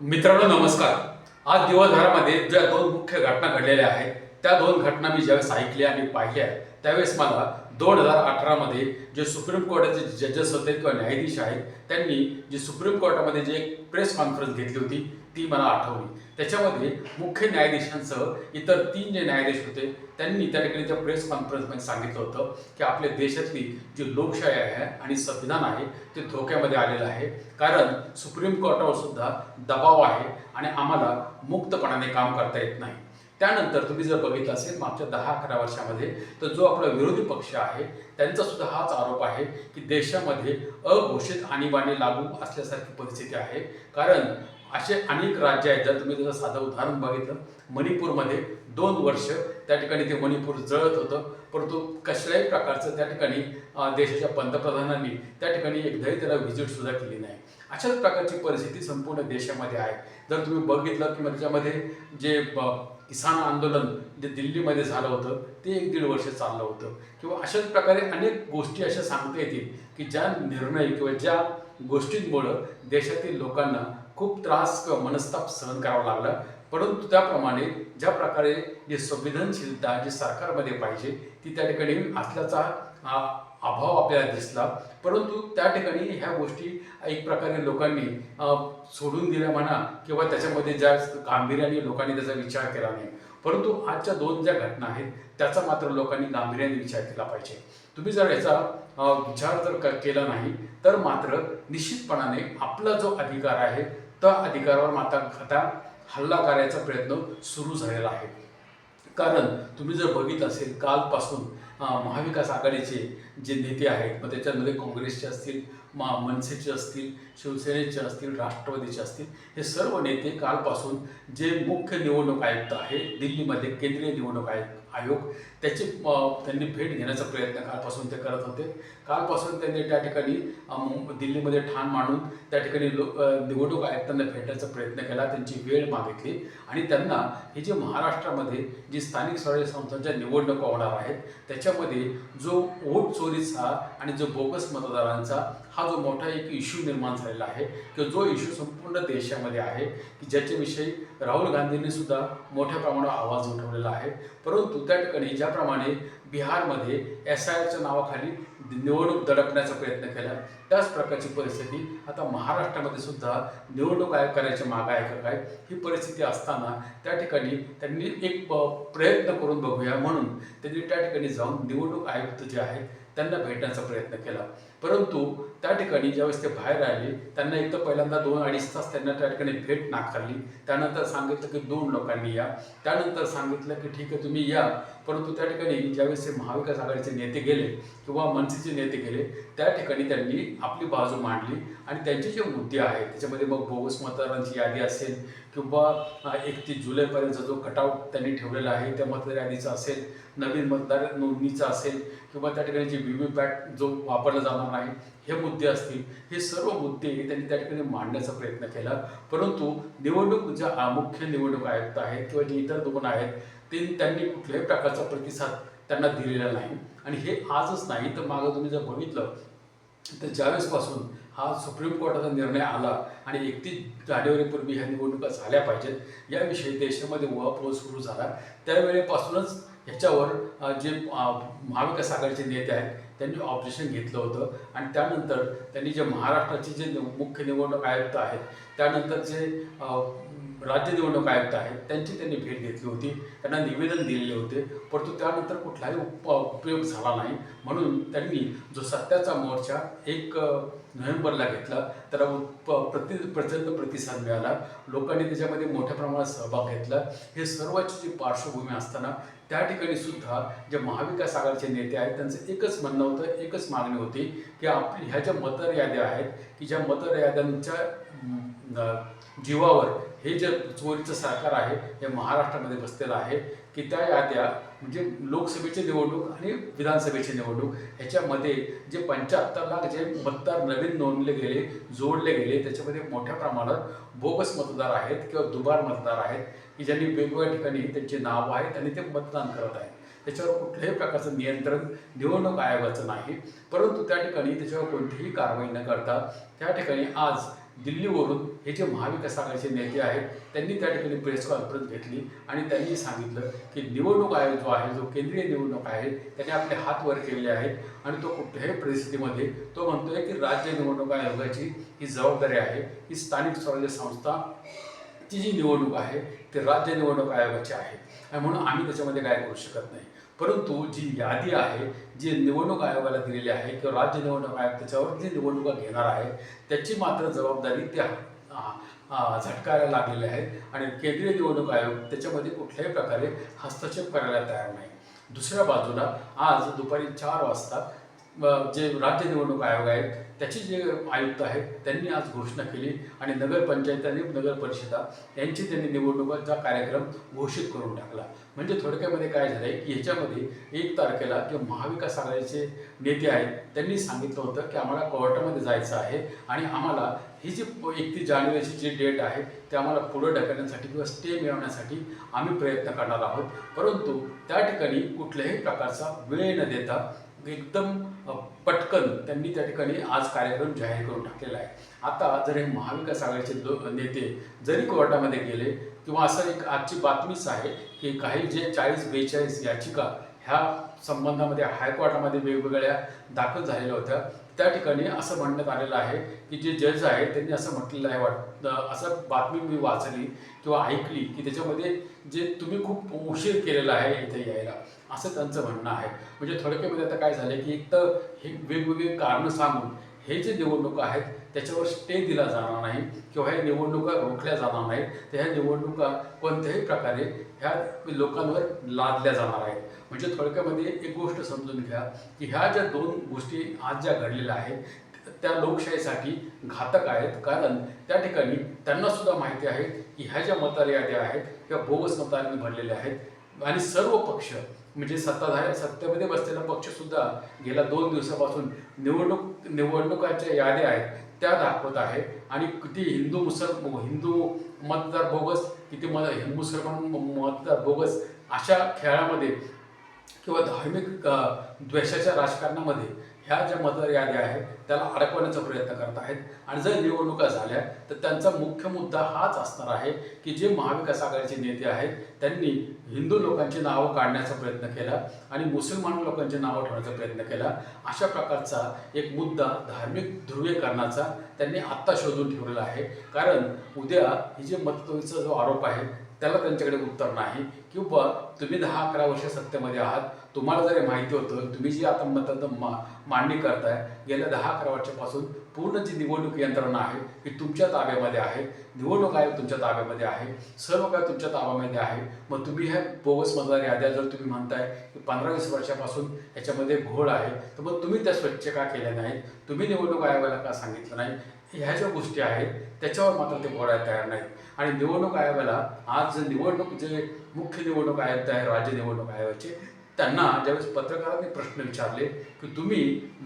मित्रांनो नमस्कार. आज दिवसभरामध्ये ज्या दोन मुख्य घटना घडलेल्या आहेत त्या दोन घटना मी ज्यावेळेस ऐकल्या आणि पाहिल्या त्यावेळेस मला दोन हजार अठरामध्ये जे सुप्रीम कोर्टाचे जजेस होते किंवा न्यायाधीश आहेत त्यांनी जी सुप्रीम कोर्टामध्ये जे एक प्रेस कॉन्फरन्स घेतली होती ती मला आठवली. त्याच्यामध्ये मुख्य न्यायाधीशांसह इतर तीन जे न्यायाधीश होते त्यांनी त्या ठिकाणी त्या प्रेस कॉन्फरन्समध्ये सांगितलं होतं की आपल्या देशातली जी लोकशाही आहे आणि संविधान आहे ते धोक्यामध्ये आलेलं आहे. कारण सुप्रीम कोर्टावर सुद्धा दबाव आहे आणि आम्हाला मुक्तपणाने काम करता येत नाही. त्यानंतर तुम्ही जर बघितलं असेल मागच्या दहा अकरा वर्षामध्ये तर जो आपला विरोधी पक्ष आहे त्यांचा सुद्धा हाच आरोप आहे की देशामध्ये अघोषित आणीबाणी लागू असल्यासारखी परिस्थिती आहे. कारण असे अनेक राज्य आहेत. जर तुम्ही त्याचं साधं उदाहरण बघितलं मणिपूरमध्ये दोन वर्ष त्या ठिकाणी ते मणिपूर जळत होतं. परंतु कसल्याही प्रकारचं त्या ठिकाणी देशाच्या पंतप्रधानांनी त्या ठिकाणी एकदाही त्याला व्हिजिटसुद्धा केली नाही. अशाच प्रकारची परिस्थिती संपूर्ण देशामध्ये आहे. जर तुम्ही बघितलं की त्याच्यामध्ये जे ब- किसान आंदोलन जे दिल्लीमध्ये झालं होतं ते एक दीड वर्ष चाललं होतं. किंवा अशाच प्रकारे अनेक गोष्टी अशा सांगता येतील की ज्या निर्णय किंवा ज्या गोष्टींमुळं देशातील लोकांना खूप त्रास मनस्ताप सहन करावा लागला. परंतु त्याप्रमाणे ज्या प्रकारे जी संवेदनशीलता जी सरकारमध्ये पाहिजे ती त्या ठिकाणी असल्याचा अभाव आपल्याला दिसला. परंतु त्या ठिकाणी ह्या गोष्टी एक प्रकारे लोकांनी सोडून दिल्या म्हणा किंवा त्याच्यामध्ये ज्या गांभीर्याने लोकांनी त्याचा विचार केला नाही. परंतु आजच्या दोन ज्या घटना आहेत त्याचा मात्र लोकांनी गांभीर्याने विचार केला पाहिजे. तुम्ही जर याचा विचार जर क- केला नाही तर मात्र निश्चितपणाने आपला जो अधिकार आहे त्या अधिकारावर माता खाता हल्ला करायचा प्रयत्न सुरू झालेला आहे. कारण तुम्ही जर बघित असेल कालपासून महाविकास आघाडीचे जे नेते आहेत मग त्याच्यामध्ये काँग्रेसचे असतील मा मनसेचे असतील शिवसेनेचे असतील राष्ट्रवादीचे असतील हे सर्व नेते कालपासून जे मुख्य निवडणूक आयुक्त आहे दिल्लीमध्ये केंद्रीय निवडणूक आयुक्त आयोग त्याची त्यांनी भेट घेण्याचा प्रयत्न कालपासून ते करत होते. कालपासून त्यांनी त्या ठिकाणी दिल्लीमध्ये ठाण मांडून त्या ठिकाणी लो निवडणूक आयुक्तांना भेटण्याचा प्रयत्न केला त्यांची वेळ मागितली. आणि त्यांना हे जे महाराष्ट्रामध्ये जी स्थानिक स्वराज्य संस्थांच्या निवडणुका होणार आहेत त्याच्यामध्ये जो वोट चोरीचा आणि जो बोगस मतदारांचा हा जो मोठा एक इश्यू निर्माण झालेला आहे किंवा जो इश्यू संपूर्ण देशामध्ये आहे की ज्याच्याविषयी राहुल गांधींनी सुद्धा मोठ्या प्रमाणावर आवाज उठवलेला आहे. परंतु त्या ठिकाणी ज्याप्रमाणे बिहारमध्ये एस आय आरच्या नावाखाली निवडणूक दडपण्याचा प्रयत्न केला त्याच प्रकारची परिस्थिती आता महाराष्ट्रामध्ये सुद्धा निवडणूक आयोग करायच्या माग आहे का काय? ही परिस्थिती असताना त्या ठिकाणी त्यांनी एक प्रयत्न करून बघूया म्हणून त्यांनी त्या ठिकाणी जाऊन निवडणूक आयुक्त जे आहेत त्यांना भेटण्याचा प्रयत्न केला. परंतु त्या ठिकाणी ज्यावेळेस ते बाहेर आले त्यांना एक तर पहिल्यांदा दोन अडीच तास त्यांना त्या ठिकाणी भेट नाकारली. त्यानंतर सांगितलं की दोन लोकांनी या. त्यानंतर सांगितलं की ठीक आहे तुम्ही या. परंतु त्या ठिकाणी ज्यावेळेस ते महाविकास आघाडीचे नेते गेले किंवा मनसेचे नेते गेले त्या ठिकाणी त्यांनी आपली बाजू मांडली. आणि त्यांचे जे मुद्दे आहेत त्याच्यामध्ये मग बोगस मतदारांची यादी असेल किंवा एकतीस जुलैपर्यंतचा जो कटआउट त्यांनी ठेवलेला आहे त्या मतदार यादीचा असेल नवीन मतदार नोंदणीचा असेल किंवा त्या ठिकाणी जे व्ही व्ही पॅट जो वापरला जाणार नाही हे मुद्दे असतील हे सर्व मुद्दे त्यांनी त्या ठिकाणी मांडण्याचा प्रयत्न केला. परंतु निवडणूक ज्या मुख्य निवडणूक आयुक्त आहेत किंवा जे इतर दोन आहेत ते त्यांनी कुठल्याही प्रकारचा प्रतिसाद त्यांना दिलेला नाही. आणि हे आजच नाही तर मागं तुम्ही जर बघितलं तर ज्यावेळेसपासून हा सुप्रीम कोर्टाचा निर्णय आला आणि एकतीस जानेवारीपूर्वी ह्या निवडणुका झाल्या पाहिजेत याविषयी देशामध्ये उहापोह सुरू झाला. त्यावेळेपासूनच ह्याच्यावर जे महाविकास आघाडीचे नेते आहेत त्यांनी ऑपरेशन घेतलं होतं. आणि त्यानंतर त्यांनी जे महाराष्ट्राचे जे मुख्य निवडणूक आयुक्त आहेत त्यानंतर जे राज्य निवडणूक आयुक्त आहेत त्यांची त्यांनी भेट घेतली होती. त्यांना निवेदन दिलेले होते. परंतु त्यानंतर कुठलाही उप उपयोग झाला नाही. म्हणून त्यांनी जो सत्याचा मोर्चा एक नोव्हेंबरला घेतला. त्याला उप प्रति प्रचंड प्रतिसाद मिळाला. लोकांनी त्याच्यामध्ये मोठ्या प्रमाणात सहभाग घेतला. हे सर्वाची जी पार्श्वभूमी असताना त्या ठिकाणी सुद्धा जे महाविकास आघाडीचे नेते आहेत त्यांचं एकच म्हणणं होतं एकच मागणी होती की आपली ह्या ज्या मतर याद्या आहेत की ज्या मतर याद्यांच्या जीवावर हे जे चोरीचं सरकार आहे हे महाराष्ट्रामध्ये बसलेलं आहे की त्या? याद्या म्हणजे लोकसभेची निवडणूक आणि विधानसभेची निवडणूक ह्याच्यामध्ये जे पंच्याहत्तर लाख जे मतदार नवीन नोंदले गेले जोडले गेले त्याच्यामध्ये मोठ्या प्रमाणात बोगस मतदार आहेत किंवा दुबार मतदार आहेत की ज्यांनी वेगवेगळ्या ठिकाणी त्यांचे नावं आहेत आणि ते मतदान करत आहेत. त्याच्यावर कुठल्याही प्रकारचं नियंत्रण निवडणूक आयोगाचं नाही. परंतु त्या ठिकाणी त्याच्यावर कोणतीही कारवाई न करता त्या ठिकाणी आज दिल्लीवरून हे जे महाविकास आघाडीचे नेते आहेत त्यांनी त्या ठिकाणी प्रेस कॉन्फरन्स घेतली आणि त्यांनी सांगितलं की निवडणूक आयोग जो आहे जो केंद्रीय निवडणूक आहे त्याने आपले हात वर केलेले आहेत आणि तो कुठल्याही परिस्थितीमध्ये तो म्हणतोय की राज्य निवडणूक आयोगाची ही जबाबदारी आहे ही स्थानिक स्वराज्य संस्था ती जी निवडणूक आहे ती राज्य निवडणूक आयोगाची आहे. आणि म्हणून आम्ही त्याच्यामध्ये काय करू शकत नाही. परंतु जी यादी आहे जी निवडणूक आयोगाला दिलेली आहे किंवा राज्य निवडणूक आयोग त्याच्यावर जी निवडणुका घेणार आहे त्याची मात्र जबाबदारी त्या झटकायला लागलेले आहेत. आणि केंद्रीय निवडणूक आयोग त्याच्यामध्ये कुठल्याही प्रकारे हस्तक्षेप करायला तयार नाही. दुसऱ्या बाजूला आज दुपारी चार वाजता जे राज्य निवडणूक आयोग आहेत त्याचे जे आयुक्त आहेत त्यांनी आज घोषणा केली आणि नगरपंचायत आणि नगर परिषदा यांची त्यांनी निवडणुकांचा कार्यक्रम घोषित करून टाकला. म्हणजे थोडक्यामध्ये काय झालंय की ह्याच्यामध्ये एक तारखेला जे महाविकास आघाडीचे नेते आहेत त्यांनी सांगितलं होतं की आम्हाला कोर्टामध्ये जायचं आहे आणि आम्हाला ही जी एकतीस जानेवारीची जी डेट आहे ते आम्हाला पुढे ढकलण्यासाठी किंवा स्टे मिळवण्यासाठी आम्ही प्रयत्न करणार आहोत. परंतु त्या ठिकाणी कुठल्याही प्रकारचा वेळ न देता एकदम पटकन त्यांनी त्या ठिकाणी आज कार्यक्रम जाहीर करून टाकलेला आहे. आता जर हे महाविकास आघाडीचे लो नेते जरी कोर्टामध्ये गेले किंवा असं एक आजची बातमीच आहे की काही जे चाळीस बेचाळीस याचिका ह्या संबंधामध्ये हायकोर्टामध्ये वेगवेगळ्या दाखल झालेल्या होत्या त्या ठिकाणी असं म्हणण्यात आलेलं आहे की जे जज आहे त्यांनी असं म्हटलेलं आहे वाट असं बातमी मी वाचली किंवा ऐकली की त्याच्यामध्ये जे तुम्ही खूप उशीर केलेला आहे इथे यायला असं त्यांचं म्हणणं आहे. म्हणजे थोडक्यामध्ये आता काय झालं की एक तर हे वेगवेगळे कारणं सांगून हे जे निवडणुका आहेत त्याच्यावर स्टे दिला जाणार नाही किंवा ह्या निवडणुका रोखल्या जाणार नाहीत तर ह्या निवडणुका कोणत्याही प्रकारे ह्या लोकांवर लादल्या जाणार आहेत. म्हणजे थोडक्यामध्ये एक गोष्ट समजून घ्या की ह्या ज्या दोन गोष्टी आज ज्या घडलेल्या आहेत त्या लोकशाहीसाठी घातक आहेत. कारण त्या ठिकाणी त्यांना सुद्धा माहिती आहे की ह्या ज्या मतदार याद्या आहेत ह्या बोगस मतांनी भरलेल्या आहेत. आणि सर्व पक्ष म्हणजे सत्ताधारी सत्तेमध्ये बसलेला पक्षसुद्धा गेल्या दोन दिवसापासून निवडणूक निवडणुकांच्या याद्या आहेत त्या दाखवत आहे. आणि किती हिंदू मुसलम हिंदू मतदार बोगस किती मत मुसलमान म- मतदार बोगस अशा खेळामध्ये किंवा धार्मिक द्वेषाच्या राजकारणामध्ये ह्या ज्या मतदार याद्या आहेत त्याला अडकवण्याचा प्रयत्न करत आहेत. आणि जर निवडणुका झाल्या तर त्यांचा मुख्य मुद्दा हाच असणार आहे की जे महाविकास आघाडीचे नेते आहेत त्यांनी हिंदू लोकांची नावं काढण्याचा प्रयत्न केला आणि मुसलमान लोकांची नावं ठेवण्याचा प्रयत्न केला. अशा प्रकारचा एक मुद्दा धार्मिक ध्रुवीकरणाचा त्यांनी आत्ता शोधून ठेवलेला आहे. कारण उद्या ही जे मतदारीचा जो आरोप आहे त्याला त्यांच्याकडे उत्तर नाही. किंवा तुम्ही दहा अकरा वर्ष सत्तेमध्ये आहात. तुम्हाला जरी माहिती होतं तुम्ही जी आता मत मा मांडणी करताय गेल्या दहा अकरा वर्षापासून पूर्ण जी निवडणूक यंत्रणा आहे ही तुमच्या ताब्यामध्ये आहे. निवडणूक आयोग तुमच्या ताब्यामध्ये आहे. सर्व काय तुमच्या ताब्यामध्ये आहे. मग तुम्ही ह्या बोगस मतदार याद्या जर तुम्ही म्हणताय की पंधरा वीस वर्षापासून याच्यामध्ये घोळ आहे तर मग तुम्ही त्या स्वच्छ का केल्या नाहीत? तुम्ही निवडणूक आयोगाला का सांगितलं नाही? ह्या ज्या गोष्टी आहेत त्याच्यावर मात्र ते बोलायला तयार नाहीत. आणि निवडणूक आयोगाला आज जे निवडणूक जे मुख्य निवडणूक आयुक्त आहे राज्य निवडणूक आयोगाचे त्यांना ज्यावेळेस पत्रकारांनी प्रश्न विचारले की तुम्ही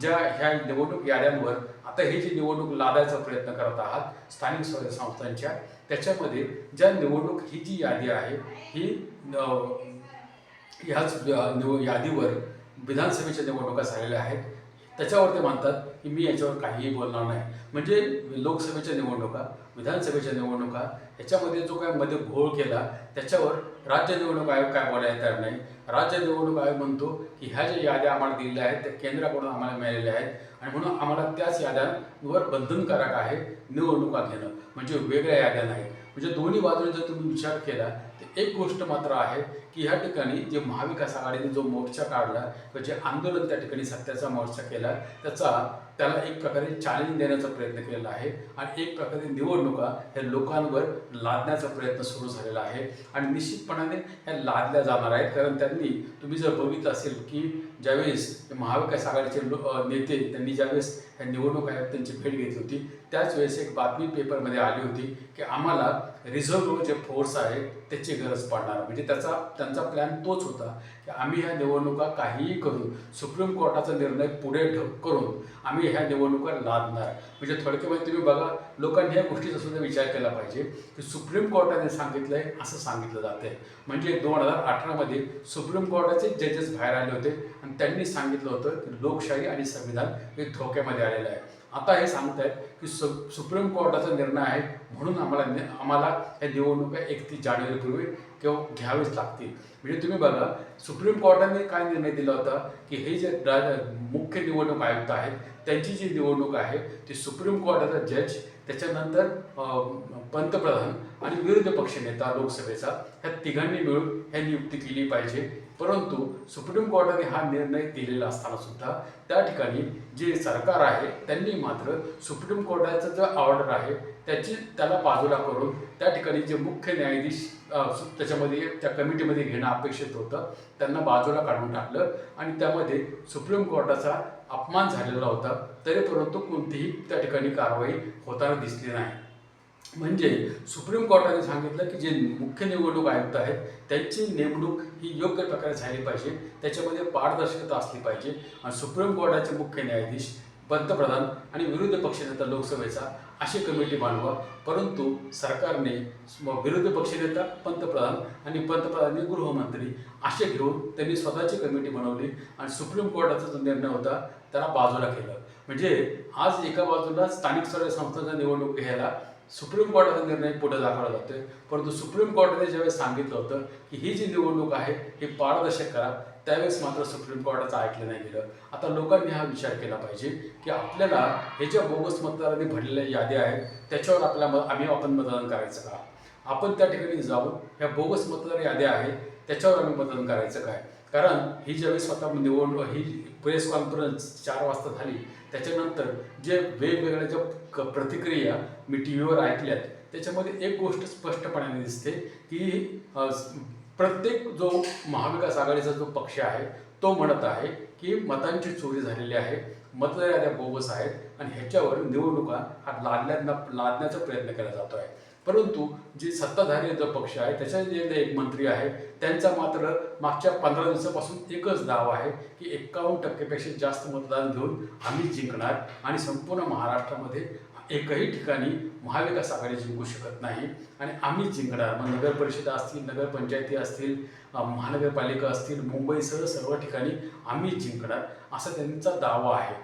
ज्या ह्या निवडणूक याद्यांवर आता हे जी निवडणूक लादायचा प्रयत्न करत आहात स्थानिक स्वराज्य संस्थांच्या त्याच्यामध्ये ज्या निवडणूक ही जी यादी आहे ही ह्याच निव यादीवर विधानसभेच्या निवडणुका झालेल्या आहेत त्याच्यावर ते म्हणतात की मी याच्यावर काहीही बोलणार नाही. म्हणजे लोकसभेच्या निवडणुका विधानसभेच्या निवडणुका ह्याच्यामध्ये जो काय मध्ये घोळ केला त्याच्यावर राज्य निवडणूक आयोग काय बोलायला तयार नाही. राज्य निवडणूक आयोग म्हणतो की ह्या ज्या याद्या आम्हाला दिलेल्या आहेत त्या केंद्राकडून आम्हाला मिळालेल्या आहेत आणि म्हणून आम्हाला त्याच याद्यांवर बंधनकारक आहे निवडणुका घेणं. म्हणजे वेगळ्या याद्या नाहीत. म्हणजे दोन्ही बाजूने जर तुम्ही विचार केला तर एक गोष्ट मात्र आहे की ह्या ठिकाणी जे महाविकास आघाडीने जो मोर्चा काढला किंवा जे आंदोलन त्या ठिकाणी सत्याचा मोर्चा केला त्याचा त्याला एक प्रकारे चॅलेंज देण्याचा प्रयत्न केलेला आहे. आणि एक प्रकारे निवडणुका ह्या लोकांवर लादण्याचा प्रयत्न सुरू झालेला आहे. आणि निश्चितपणाने ह्या लादल्या जाणार आहेत. कारण त्यांनी तुम्ही जर बघितलं असेल की ज्यावेळेस महाविकास आघाडीचे लो- नेते त्यांनी ज्यावेळेस ह्या निवडणूक त्यांची भेट घेतली होती त्याच वेळेस एक बातमी पेपरमध्ये आली होती की आम्हाला रिझर्व्ह जे फोर्स आहे त्याची गरज पडणार. म्हणजे त्याचा त्यांचा प्लॅन तोच होता की आम्ही ह्या निवडणुका काहीही करून सुप्रीम कोर्टाचा निर्णय पुढे ढक करून आम्ही ह्या निवडणुका लादणार. म्हणजे थोडक्यामध्ये म्हणजे तुम्ही बघा लोकांनी या गोष्टीचा सुद्धा विचार केला पाहिजे की सुप्रीम कोर्टाने सांगितलं आहे असं सांगितलं जाते म्हणजे दोन हजार अठरामध्ये सुप्रीम कोर्टाचे जजेस बाहेर आले होते आणि त्यांनी सांगितलं होतं की लोकशाही आणि संविधान हे धोक्यामध्ये आलेलं आहे. आता हे सांगत आहेत की सु सुप्रीम कोर्टाचा निर्णय आहे म्हणून आम्हाला आम्हाला या निवडणुका एकतीस जानेवारीपूर्वी किंवा घ्यावेच लागतील. म्हणजे तुम्ही बघा सुप्रीम कोर्टाने काय निर्णय दिला होता की हे जे मुख्य निवडणूक आयुक्त आहेत त्यांची जी निवडणूक आहे ती सुप्रीम कोर्टाचा जज त्याच्यानंतर पंतप्रधान आणि विरोधी पक्षनेता लोकसभेचा ह्या तिघांनी मिळून ह्या नियुक्ती केली पाहिजे. परंतु सुप्रीम कोर्टाने हा निर्णय दिलेला असताना सुद्धा त्या ठिकाणी जे सरकार आहे त्यांनी मात्र सुप्रीम कोर्टाचं जो ऑर्डर आहे त्याची त्याला बाजूला करून त्या ठिकाणी जे मुख्य न्यायाधीश त्याच्यामध्ये त्या कमिटीमध्ये घेणं अपेक्षित होतं त्यांना बाजूला काढून टाकलं आणि त्यामध्ये सुप्रीम कोर्टाचा अपमान झालेला होता तरी परंतु कोणतीही त्या ठिकाणी कारवाई होताना दिसली नाही. म्हणजे सुप्रीम कोर्टाने सांगितलं की जे मुख्य निवडणूक आयुक्त आहेत त्यांची नेमणूक ही योग्य प्रकारे झाली पाहिजे. त्याच्यामध्ये पारदर्शकता असली पाहिजे. आणि सुप्रीम कोर्टाचे मुख्य न्यायाधीश पंतप्रधान आणि विरोधी पक्षनेता लोकसभेचा अशी कमिटी बांधवा. परंतु सरकारने विरोधी पक्षनेता पंतप्रधान आणि पंतप्रधान गृहमंत्री असे घेऊन त्यांनी स्वतःची कमिटी बनवली आणि सुप्रीम कोर्टाचा जो निर्णय होता त्याला बाजूला केलं. म्हणजे आज एका बाजूला स्थानिक स्वराज्य संस्थांच्या निवडणूक घ्यायला सुप्रीम कोर्टाचा निर्णय पुढे दाखवला जातोय. परंतु सुप्रीम कोर्टाने ज्यावेळेस सांगितलं होतं की ही जी निवडणूक आहे ही पारदर्शक करा त्यावेळेस मात्र सुप्रीम कोर्टाचं ऐकलं नाही गेलं. आता लोकांनी हा विचार केला पाहिजे की आपल्याला हे ज्या बोगस मतदारांनी भरलेल्या याद्या आहेत त्याच्यावर आपल्या म- आम्ही आपण मतदान करायचं का? आपण त्या ठिकाणी जाऊन ह्या बोगस मतदार याद्या आहेत त्याच्यावर आम्ही मतदान करायचं काय? कारण ही ज्यावेळेस स्वतः निवडणूक ही प्रेस कॉन्फरन्स चार वाजता झाली. त्याच्यानंतर जे वेगवेगळ्या ज्या क- प्रतिक्रिया मी टी व्हीवर ऐकल्यात त्याच्यामध्ये एक गोष्ट स्पष्टपणाने दिसते की प्रत्येक जो महाविकास आघाडीचा जो पक्ष आहे तो म्हणत आहे की मतांची चोरी झालेली आहे मतदार याद्या बोगस आहेत आणि ह्याच्यावर निवडणुका हा लादण्याचा लादण्याचा प्रयत्न केला जातो आहे परंतु जे सत्ताधारी जो पक्ष आहे त्याच्या जे एक मंत्री आहे त्यांचा मात्र मागच्या पंधरा दिवसापासून एकच दाव आहे की एक्कावन्न टक्केपेक्षा जास्त मतदान घेऊन आम्ही जिंकणार आणि संपूर्ण महाराष्ट्रामध्ये एकही ठिकाणी महाविकास आघाडी जिंकू शकत नाही आणि आम्ही जिंकणार. मग नगर परिषदा असतील नगरपंचायती असतील महानगरपालिका असतील मुंबईसह सर्व ठिकाणी आम्ही जिंकणार असा त्यांचा दावा आहे.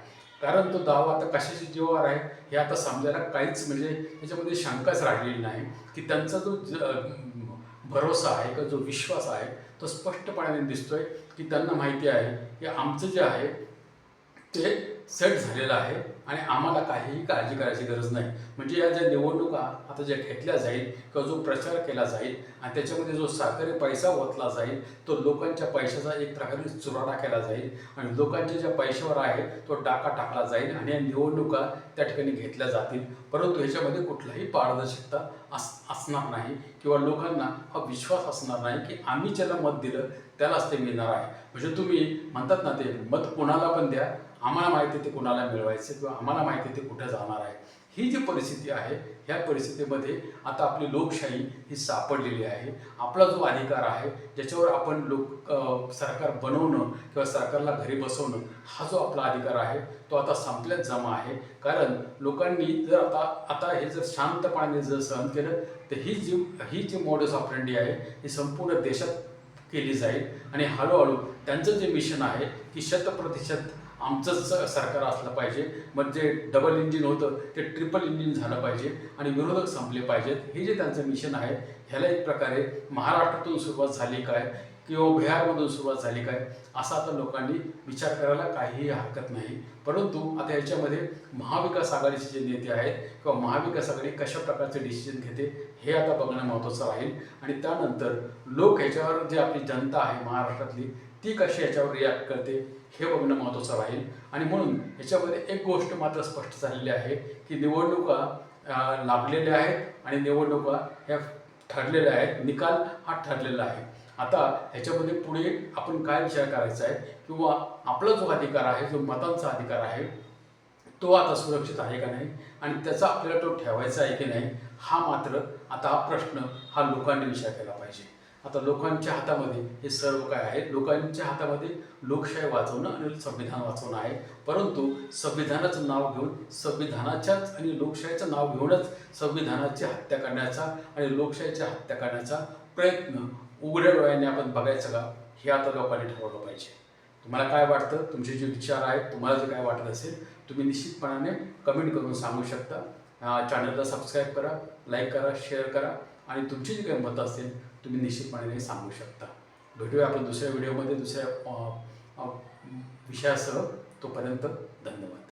कारण तो दावा आता कशाची जीवावर आहे हे आता समजायला काहीच म्हणजे त्याच्यामध्ये शंकाच राहिलेली नाही. की त्यांचा जो ज- भरोसा आहे किंवा जो विश्वास आहे तो स्पष्टपणाने दिसतोय की त्यांना माहिती आहे की आमचं जे आहे ते सेट झालेलं आहे. आणि आम्हाला काहीही काळजी करायची गरज नाही. म्हणजे या ज्या निवडणुका आता ज्या घेतल्या जाईल किंवा जो प्रचार केला जाईल आणि त्याच्यामध्ये जो सरकारी पैसा ओतला जाईल तो लोकांच्या पैशाचा एक प्रकारे चुराडा केला जाईल आणि लोकांच्या ज्या पैशावर आहे तो टाका टाकला जाईल आणि या निवडणुका त्या ठिकाणी घेतल्या जातील. परंतु ह्याच्यामध्ये कुठलाही पारदर्शकता अस असणार नाही किंवा लोकांना हा विश्वास असणार नाही की आम्ही ज्याला मत दिलं त्यालाच ते मिळणार आहे. म्हणजे तुम्ही म्हणतात ना ते मत कोणाला पण द्या आम्हाला माहिती आहे ते कुणाला मिळवायचं किंवा आम्हाला माहिती आहे ते कुठे जाणार आहे. ही जी परिस्थिती आहे ह्या परिस्थितीमध्ये आता आपली लोकशाही ही सापडलेली आहे. आपला जो अधिकार आहे ज्याच्यावर आपण लोक सरकार बनवणं किंवा सरकारला घरी बसवणं हा जो आपला अधिकार आहे तो आता संपल्यात जमा आहे. कारण लोकांनी जर आता आता हे जर शांतपणाने जर सहन केलं तर ही जी ही जी मॉडेल्स ऑफ इंडिया आहे ही संपूर्ण देशात केली जाईल. आणि हळूहळू त्यांचं जे मिशन आहे की शतप्रतिशत आमचंच सरकार असलं पाहिजे म्हणजे डबल इंजिन होतं ते ट्रिपल इंजिन झालं पाहिजे आणि विरोधक संपले पाहिजेत. हे जे त्यांचं मिशन आहे ह्याला एक प्रकारे महाराष्ट्रातून सुरुवात झाली काय किंवा बिहारमधून सुरुवात झाली काय असा आता लोकांनी विचार करायला काहीही हरकत नाही. परंतु आता याच्यामध्ये महाविकास आघाडीचे जे नेते आहेत किंवा महाविकास आघाडी कशा प्रकारचे डिसिजन घेते हे आता बघणं महत्त्वाचं राहील. आणि त्यानंतर लोक ह्याच्यावर जी आपली जनता आहे महाराष्ट्रातली ती कशी याच्यावर रिॲक्ट करते? हे बघणं महत्त्वाचं राहील. आणि म्हणून ह्याच्यामध्ये एक गोष्ट मात्र स्पष्ट झालेली आहे की निवडणुका लागलेल्या आहेत आणि निवडणुका ह्या ठरलेल्या आहेत. निकाल हा ठरलेला आहे. आता ह्याच्यामध्ये पुढे आपण काय विचार करायचा आहे किंवा आपला जो अधिकार आहे जो मतांचा अधिकार आहे तो आता सुरक्षित आहे का नाही? आणि त्याचा आपल्याला तो ठेवायचा आहे की नाही? हा मात्र आता हा प्रश्न हा लोकांनी विचार केला पाहिजे. आता लोकांच्या हातामध्ये हे सर्व काय आहे? लोकांच्या हातामध्ये लोकशाही वाचवणं आणि संविधान वाचवणं आहे. परंतु संविधानाचं नाव घेऊन संविधानाच्याच आणि लोकशाहीचं नाव घेऊनच संविधानाची हत्या करण्याचा आणि लोकशाहीची हत्या करण्याचा प्रयत्न उघड्या डोळ्याने आपण बघायचं का? हे आता लोकांनी ठरवलं पाहिजे. तुम्हाला काय वाटतं? तुमचे जे विचार आहेत तुम्हाला जे काय वाटत असेल तुम्ही निश्चितपणाने कमेंट करून सांगू शकता. चॅनलला सबस्क्राईब करा लाईक करा शेअर करा आणि तुमची जी काही मतं असेल तुम्ही निश्चितपणे सांगू शकता. भेटूया आपण दुसऱ्या व्हिडिओमध्ये दुसऱ्या विषयासह. तोपर्यंत धन्यवाद.